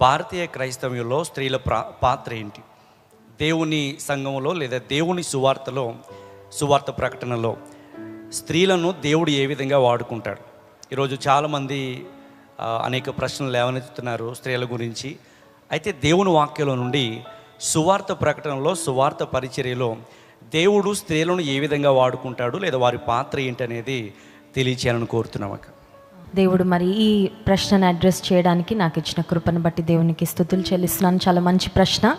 భారతీయ క్రైస్తవ్యంలో స్త్రీల ప్రా పాత్ర ఏంటి? దేవుని సంఘంలో లేదా దేవుని సువార్తలో సువార్త ప్రకటనలో స్త్రీలను దేవుడు ఏ విధంగా వాడుకుంటాడు? ఈరోజు చాలామంది అనేక ప్రశ్నలు లేవనెత్తుతున్నారు స్త్రీల గురించి. అయితే దేవుని వాక్యంలో నుండి సువార్త ప్రకటనలో సువార్త పరిచర్యలో దేవుడు స్త్రీలను ఏ విధంగా వాడుకుంటాడు లేదా వారి పాత్ర ఏంటనేది తెలియచేయాలని కోరుతున్నాం అక్క. దేవుడు మరి ఈ ప్రశ్నను అడ్రస్ చేయడానికి నాకు ఇచ్చిన కృపను బట్టి దేవునికి స్థుతులు చెల్లిస్తున్నాను. చాలా మంచి ప్రశ్న.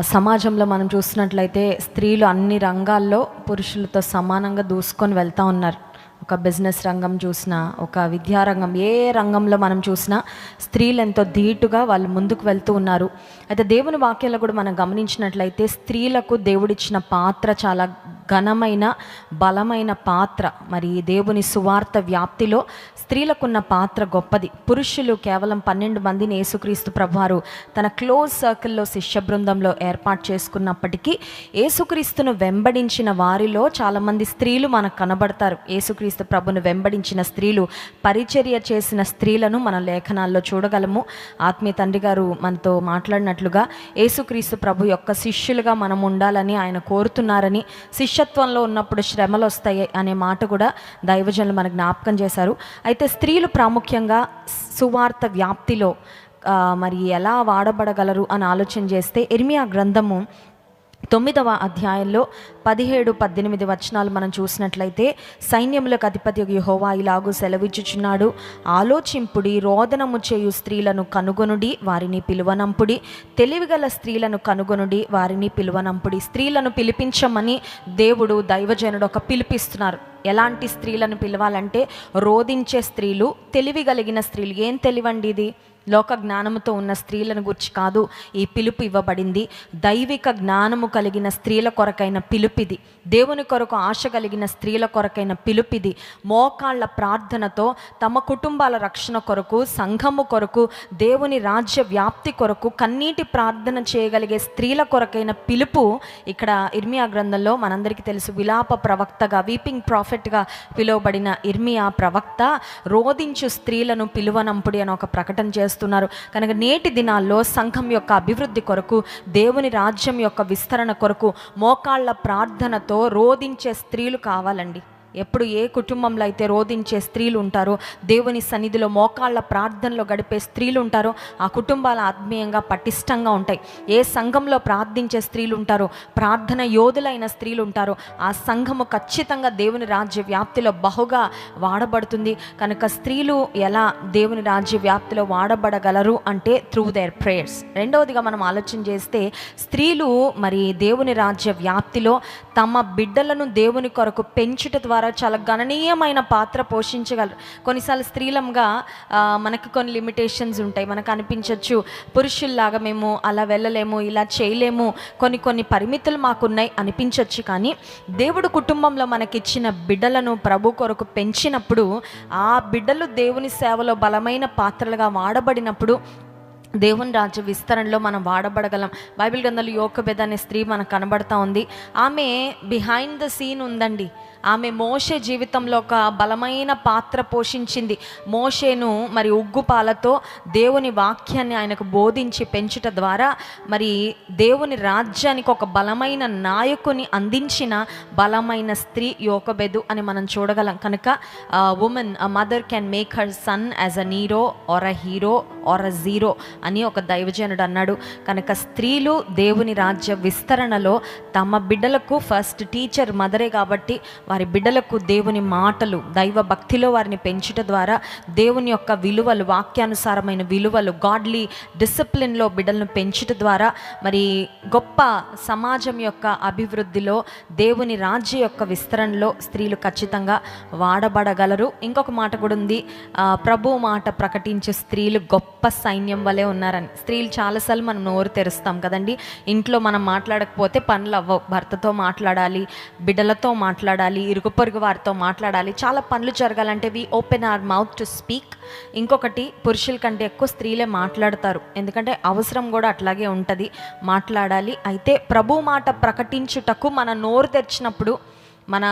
సమాజంలో మనం చూసినట్లయితే స్త్రీలు అన్ని రంగాల్లో పురుషులతో సమానంగా దూసుకొని వెళ్తూ ఉన్నారు. ఒక బిజినెస్ రంగం చూసినా ఒక విద్యారంగం ఏ రంగంలో మనం చూసినా స్త్రీలు ఎంతో ధీటుగా వాళ్ళు ముందుకు వెళ్తూ ఉన్నారు. అయితే దేవుని వాక్యాల్లో కూడా మనం గమనించినట్లయితే స్త్రీలకు దేవుడిచ్చిన పాత్ర చాలా ఘనమైన బలమైన పాత్ర. మరి దేవుని సువార్త వ్యాప్తిలో స్త్రీలకున్న పాత్ర గొప్పది. పురుషులు కేవలం పన్నెండు మందిని యేసుక్రీస్తు ప్రభువారు తన క్లోజ్ సర్కిల్లో శిష్య బృందంలో ఏర్పాటు చేసుకున్నప్పటికీ యేసుక్రీస్తును వెంబడించిన వారిలో చాలామంది స్త్రీలు మనకు కనబడతారు. యేసుక్రీస్తు ప్రభును వెంబడించిన స్త్రీలు పరిచర్య చేసిన స్త్రీలను మన లేఖనాల్లో చూడగలము. ఆత్మీయ తండ్రి గారు మనతో మాట్లాడినట్లుగా యేసుక్రీస్తు ప్రభు యొక్క శిష్యులుగా మనం ఉండాలని ఆయన కోరుతున్నారని శిష్యత్వంలో ఉన్నప్పుడు శ్రమలు వస్తాయి అనే మాట కూడా దైవజనులు మనకు జ్ఞాపకం చేశారు. అయితే స్త్రీలు ప్రాముఖ్యంగా సువార్త వ్యాప్తిలో మరి ఎలా వాడబడగలరు అని ఆలోచన చేస్తే ఎర్మియా గ్రంథము తొమ్మిదవ అధ్యాయంలో పదిహేడు పద్దెనిమిది వచనాలు మనం చూసినట్లయితే సైన్యములకు అధిపతి యెహోవా ఇలాగూ సెలవిచ్చుచున్నాడు. ఆలోచింపుడి రోదనము చేయు స్త్రీలను కనుగొనుడి వారిని పిలువనంపుడి. తెలివిగల స్త్రీలను కనుగొనుడి వారిని పిలువనంపుడి. స్త్రీలను పిలిపించమని దేవుడు దైవజనుడు ఒక పిలిపిస్తున్నారు. ఎలాంటి స్త్రీలను పిలవాలంటే రోధించే స్త్రీలు తెలివి కలిగిన స్త్రీలు. ఏం తెలివండి ఇది? లోక జ్ఞానముతో ఉన్న స్త్రీలను గురించి కాదు ఈ పిలుపు ఇవ్వబడింది. దైవిక జ్ఞానము కలిగిన స్త్రీల కొరకైన పిలుపిది. దేవుని కొరకు ఆశ కలిగిన స్త్రీల కొరకైన పిలుపిది. మోకాళ్ళ ప్రార్థనతో తమ కుటుంబాల రక్షణ కొరకు సంఘము కొరకు దేవుని రాజ్య వ్యాప్తి కొరకు కన్నీటి ప్రార్థన చేయగలిగే స్త్రీల కొరకైన పిలుపు ఇక్కడ ఇర్మియా గ్రంథంలో మనందరికీ తెలుసు. విలాప ప్రవక్తగా వీపింగ్ ప్రాఫిట్గా పిలువబడిన ఇర్మియా ప్రవక్త రోధించు స్త్రీలను పిలువనంపుడి అని ఒక ప్రకటన చేస్తున్నారు. కనుక నేటి దినాల్లో సంఘం యొక్క అభివృద్ధి కొరకు దేవుని రాజ్యం యొక్క విస్తరణ కొరకు మోకాళ్ళ ప్రార్థనతో రోధించే స్త్రీలు కావాలండి. ఎప్పుడు ఏ కుటుంబంలో అయితే రోధించే స్త్రీలు ఉంటారో దేవుని సన్నిధిలో మోకాళ్ళ ప్రార్థనలో గడిపే స్త్రీలు ఉంటారో ఆ కుటుంబాలు ఆత్మీయంగా పటిష్టంగా ఉంటాయి. ఏ సంఘంలో ప్రార్థించే స్త్రీలు ఉంటారో ప్రార్థన యోధులైన స్త్రీలు ఉంటారో ఆ సంఘము ఖచ్చితంగా దేవుని రాజ్య వ్యాప్తిలో బహుగా వాడబడుతుంది. కనుక స్త్రీలు ఎలా దేవుని రాజ్య వ్యాప్తిలో వాడబడగలరు అంటే త్రూ దేర్ ప్రేయర్స్ రెండవదిగా మనం ఆలోచన చేస్తే స్త్రీలు మరి దేవుని రాజ్య వ్యాప్తిలో తమ బిడ్డలను దేవుని కొరకు పెంచుట ద్వారా చాలా గణనీయమైన పాత్ర పోషించగలరు. కొన్నిసార్లు స్త్రీలంగా మనకు కొన్ని లిమిటేషన్స్ ఉంటాయి. మనకు అనిపించవచ్చు పురుషుల్లాగా మేము అలా వెళ్ళలేము ఇలా చేయలేము కొన్ని కొన్ని పరిమితులు మాకున్నాయి అనిపించవచ్చు కానీ దేవుడు కుటుంబంలో మనకిచ్చిన బిడ్డలను ప్రభు కొరకు పెంచినప్పుడు ఆ బిడ్డలు దేవుని సేవలో బలమైన పాత్రలుగా వాడబడినప్పుడు దేవుని రాజ్య విస్తరణలో మనం వాడబడగలం. బైబిల్ గ్రంథాలు యోకబెద అనే స్త్రీ మనకు కనబడతా ఉంది. ఆమె బిహైండ్ ద సీన్ ఉందండి. ఆమె మోషే జీవితంలో ఒక బలమైన పాత్ర పోషించింది. మోషేను మరి ఉగ్గుపాలతో దేవుని వాక్యాన్ని ఆయనకు బోధించి పెంచుట ద్వారా మరి దేవుని రాజ్యానికి ఒక బలమైన నాయకుని అందించిన బలమైన స్త్రీ యోకబెదు అని మనం చూడగలం. కనుక woman mother can make her son as a Nero or a hero or a zero అని ఒక దైవజనుడు అన్నాడు. కనుక స్త్రీలు దేవుని రాజ్య విస్తరణలో తమ బిడ్డలకు ఫస్ట్ టీచర్ మదరే కాబట్టి వారి బిడ్డలకు దేవుని మాటలు దైవ భక్తిలో వారిని పెంచుట ద్వారా దేవుని యొక్క విలువలు వాక్యానుసారమైన విలువలు గాడ్లీ డిసిప్లిన్లో బిడ్డలను పెంచుట ద్వారా మరి గొప్ప సమాజం యొక్క అభివృద్ధిలో దేవుని రాజ్య యొక్క విస్తరణలో స్త్రీలు ఖచ్చితంగా వాడబడగలరు. ఇంకొక మాట కూడా ఉంది. ప్రభు మాట ప్రకటించే స్త్రీలు గొప్ప సైన్యం వలె ఉన్నారని. స్త్రీలు చాలాసార్లు మనం నోరు తెరుస్తాం కదండి. ఇంట్లో మనం మాట్లాడకపోతే పనులు అవ్వవు. భర్తతో మాట్లాడాలి బిడ్డలతో మాట్లాడాలి ఇరుగు పొరుగు వారితో మాట్లాడాలి. చాలా పనులు జరగాలంటే we open our mouth to speak ఇంకొకటి పురుషుల కంటే ఎక్కువ స్త్రీలే మాట్లాడతారు. ఎందుకంటే అవసరం కూడా అట్లాగే ఉంటుంది. మాట్లాడాలి. అయితే ప్రభు మాట ప్రకటించుటకు మన నోరు తెరిచినప్పుడు మన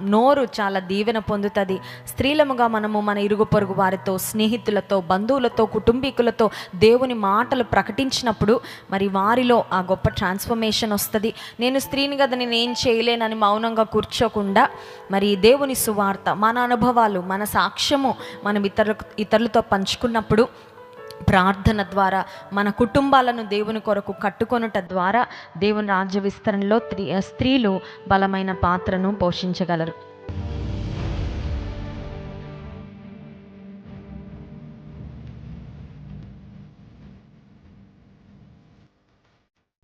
నోరు చాలా దీవెన పొందుతుంది. స్త్రీలముగా మనము మన ఇరుగు పొరుగు వారితో స్నేహితులతో బంధువులతో కుటుంబీకులతో దేవుని మాటలు ప్రకటించినప్పుడు మరి వారిలో ఆ గొప్ప ట్రాన్స్ఫర్మేషన్ వస్తుంది. నేను స్త్రీని కదా నేను ఏం చేయలేనని మౌనంగా కూర్చోకుండా మరి దేవుని సువార్త మన అనుభవాలు మన సాక్ష్యము మనం ఇతరులకు ఇతరులతో పంచుకున్నప్పుడు ప్రార్థన ద్వారా మన కుటుంబాలను దేవుని కొరకు కట్టుకొనుట ద్వారా దేవుని రాజ్య విస్తరణలో స్త్రీ స్త్రీలు బలమైన పాత్రను పోషించగలరు.